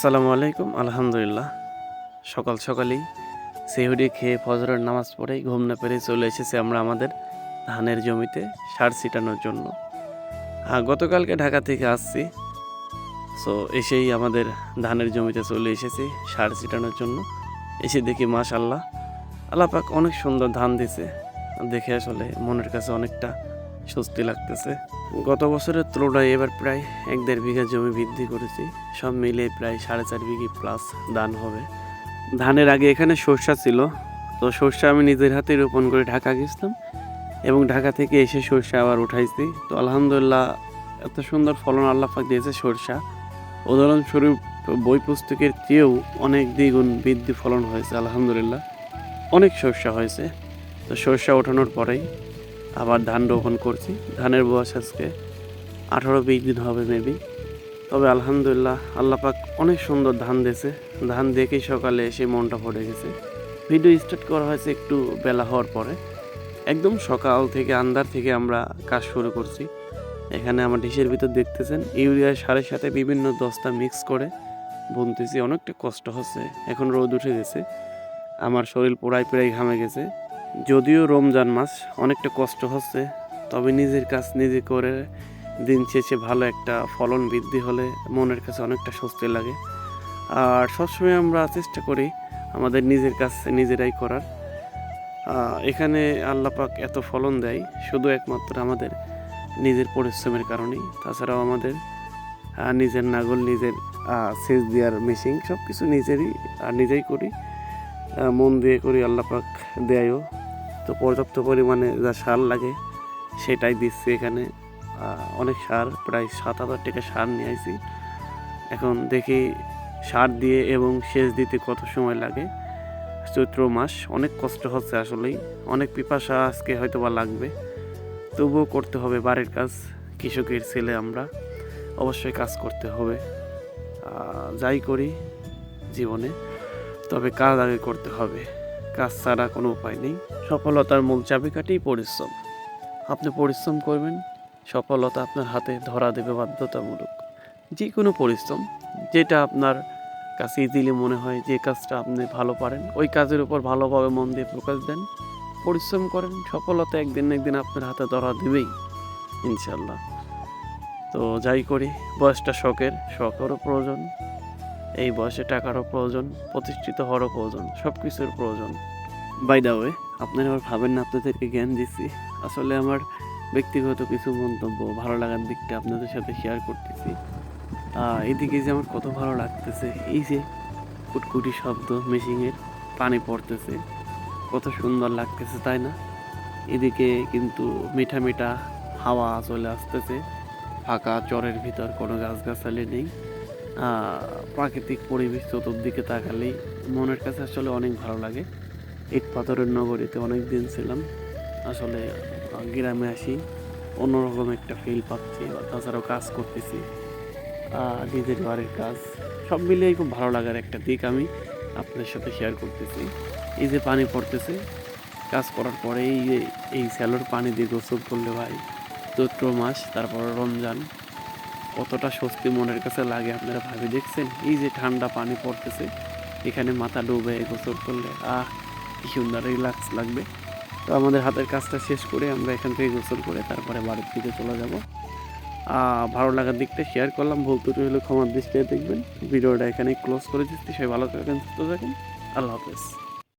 আসসালামু আলাইকুম, আলহামদুলিল্লাহ। সকাল সকালেই সেহুরি খেয়ে ফজরের নামাজ পড়ে ঘুম না পেরে চলে এসেছি আমরা আমাদের ধানের জমিতে সার ছিটানোর জন্য। হ্যাঁ গতকালকে ঢাকা থেকে আসছি। সো এসেই আমাদের ধানের জমিতে চলে এসেছি সার ছিটানোর জন্য। এসে দেখি মাশাল্লাহ আল্লাহ পাক অনেক সুন্দর ধান দিছে। দেখে আসলে মনের কাছে অনেকটা স্বস্তি লাগতেছে। গত বছরের তুলনায় এবার প্রায় এক দেড় বিঘা জমি বৃদ্ধি করেছি। সব মিলে প্রায় সাড়ে চার বিঘি প্লাস ধান হবে। ধানের আগে এখানে সর্ষা ছিল। তো সর্ষা আমি নিজের হাতে রোপণ করে ঢাকা গেছিলাম এবং ঢাকা থেকে এসে সর্ষা আবার উঠাইছি। তো আলহামদুলিল্লাহ এত সুন্দর ফলন আল্লাহ পাক দিয়েছে সর্ষা। উদাহরণস্বরূপ বই পুস্তকের চেয়েও অনেক দ্বিগুণ বৃদ্ধি ফলন হয়েছে, আলহামদুলিল্লাহ। অনেক সর্ষা হয়েছে। তো সর্ষা ওঠানোর পরেই আবার ধান রোপণ করছি। ধানের বয়স আজকে আঠারো বিশ দিন হবে মেবি তবে আলহামদুলিল্লাহ আল্লাহ পাক অনেক সুন্দর ধান দিয়েছে। ধান দেখেই সকালে এসে মনটা ভরে গেছে। ভিডিও স্টার্ট করা হয়েছে একটু বেলা হওয়ার পরে। একদম সকাল থেকে আন্দার থেকে আমরা কাজ শুরু করছি। এখানে আমার ডিশের ভিতর দেখতেছেন ইউরিয়া সারের সাথে বিভিন্ন দস্তা মিক্স করে বুনতেছি। অনেকটা কষ্ট হচ্ছে। এখন রোদ উঠে গেছে। আমার শরীর পোড়ায় পোড়াই ঘামে গেছে। যদিও রমজান মাস অনেকটা কষ্ট হচ্ছে, তবে নিজের কাজ নিজে করে দিন শেষে ভালো একটা ফলন বৃদ্ধি হলে মনের কাছে অনেকটা স্বস্তি লাগে। আর সবসময় আমরা চেষ্টা করি আমাদের নিজের কাজ নিজেরাই করার। এখানে আল্লাহ পাক এত ফলন দেয়, শুধু একমাত্র আমাদের নিজের পরিশ্রমের কারণেই। তাছাড়াও আমাদের নিজের নাগল, নিজের সেচ দেওয়ার মেশিন সব কিছু নিজেরই আর নিজেই করি। মন দিয়ে করি, আল্লাহ পাক দেয়ও। তো পর্যাপ্ত পরিমাণে যা সার লাগে সেটাই দিচ্ছি এখানে। অনেক সার, প্রায় সাত হাজার টাকা সার নিয়ে আইছি। এখন দেখি সার দিয়ে এবং সেচ দিতে কত সময় লাগে। চৈত্র মাস, অনেক কষ্ট হচ্ছে আসলেই। অনেক পিপাসা আজকে হয়তো বা লাগবে। তবুও করতে হবে বাড়ির কাজ, কৃষকের ছেলে আমরা। অবশ্যই কাজ করতে হবে। যাই করি জীবনে, তবে কাজ আগে করতে হবে। কাজ ছাড়া কোনো উপায় নেই। সফলতার মূল চাবিকাঠি পরিশ্রম। আপনি পরিশ্রম করবেন, সফলতা আপনার হাতে ধরা দেবে বাধ্যতামূলক। যে কোনো পরিশ্রম, যেটা আপনার কাছে ইজিলি মনে হয় যে কাজটা আপনি ভালো পারেন, ওই কাজের উপর ভালোভাবে মন দিয়ে প্রকাশ দেন, পরিশ্রম করেন, সফলতা একদিন একদিন আপনার হাতে ধরা দেবেই ইনশাল্লাহ তো যাই করি, বয়সটা শখের, শখেরও প্রয়োজন। এই বয়সে টাকারও প্রয়োজন, প্রতিষ্ঠিত হওয়ারও প্রয়োজন সব কিছুর প্রয়োজন। বাই দা ওয়ে আপনারা আবার ভাবেন না, আপনাদেরকে জ্ঞান দিচ্ছি আসলে আমার ব্যক্তিগত কিছু মন্তব্য, ভালো লাগার দিকটা আপনাদের সাথে শেয়ার করতেছি। এদিকে যে আমার কত ভালো লাগতেছে, এই যে কুটকুটি শব্দ মেশিনের পানি পড়তেছে। কত সুন্দর লাগতেছে, তাই না? এদিকে কিন্তু মিঠা মিঠা হাওয়া চলে আসতেছে। ফাঁকা চরের ভিতর কোনো গাছগাছালি নেই। প্রাকৃতিক পরিবেশ চতুর্দিকে তাকালেই মনের কাছে আসলে অনেক ভালো লাগে। ইট পাথরের নগরীতে অনেক দিন ছিলাম, আসলে গ্রামে আসি, অন্যরকম একটা ফিল পাচ্ছি তাছাড়াও কাজ করতেছি নিজের বাড়ির কাজ, সব মিলিয়ে খুব ভালো লাগার একটা দিক আমি আপনাদের সাথে শেয়ার করতেছি। এই যে পানি পড়তেছে, কাজ করার পরে এই এই স্যালোর পানি দিয়ে গোসল করলে ভাই চৈত্র মাস, তারপর রমজান কতটা স্বস্তি মনের কাছে লাগে আপনারা ভাবে দেখছেন? এই যে ঠান্ডা পানি পড়তেছে, এখানে মাথা ডুবে গোসল করলে, আহ, কি সুন্দর রিল্যাক্স লাগবে। তো আমাদের হাতের কাজটা শেষ করে আমরা এখান থেকে গোসল করে তারপরে বাড়ির দিকে চলে যাব। ভালো লাগার দিকটা শেয়ার করলাম, ভুল ত্রুটি হলে ক্ষমার দৃষ্টিতে দেখবেন। ভিডিওটা এখানে ক্লোজ করে দিচ্ছি। সবাই ভালো থাকেন সুস্থ থাকেন আল্লাহ হাফেজ।